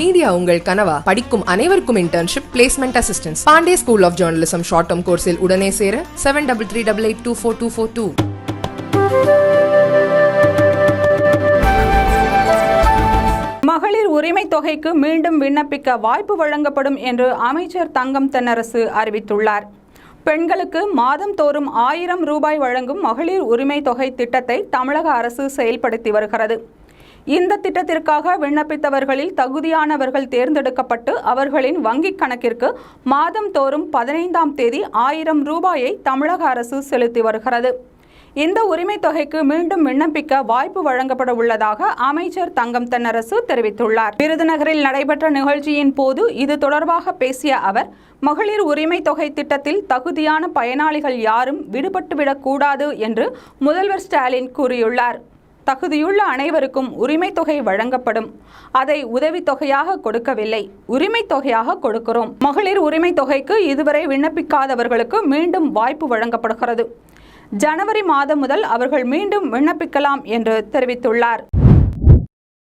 Media உங்கள் கனவா? படிக்கும் அனைவருக்கும் internship placement assistance Pandey school of journalism short term கோர்ஸில் உடனே சேர seven double three double eight two four two four two மகளிர் உரிமை தொகைக்கு மீண்டும் விண்ணப்பிக்க வாய்ப்பு வழங்கப்படும் என்று அமைச்சர் தங்கம் தென்னரசு அறிவித்துள்ளார். பெண்களுக்கு மாதந்தோறும் ஆயிரம் ரூபாய் வழங்கும் மகளிர் உரிமை தொகை திட்டத்தை தமிழக அரசு செயல்படுத்தி வருகிறது. இந்த திட்டத்திற்காக விண்ணப்பித்தவர்களில் தகுதியானவர்கள் தேர்ந்தெடுக்கப்பட்டு அவர்களின் வங்கிக் கணக்கிற்கு மாதம் தோறும் பதினைந்தாம் தேதி ஆயிரம் ரூபாயை தமிழக அரசு செலுத்தி வருகிறது. இந்த உரிமை தொகைக்கு மீண்டும் விண்ணப்பிக்க வாய்ப்பு வழங்கப்பட உள்ளதாக அமைச்சர் தங்கம் தென்னரசு தெரிவித்துள்ளார். விருதுநகரில் நடைபெற்ற நிகழ்ச்சியின் போது இது தொடர்பாக பேசிய அவர் மகளிர் உரிமை தொகை திட்டத்தில் தகுதியான பயனாளிகள் யாரும் விடுபட்டுவிடக் கூடாது என்று முதல்வர் ஸ்டாலின் கூறியுள்ளார். தகுதியுள்ள அனைவருக்கும் உரிமை தொகை வழங்கப்படும். அதை உதவித்தொகையாக கொடுக்கவில்லை. உரிமை தொகையாக கொடுக்கிறோம். மகளிர் உரிமை தொகைக்கு இதுவரை விண்ணப்பிக்காதவர்களுக்கு மீண்டும் வாய்ப்பு வழங்கப்படுகிறது. ஜனவரி மாதம் முதல் அவர்கள் மீண்டும் விண்ணப்பிக்கலாம் என்று தெரிவித்துள்ளார்.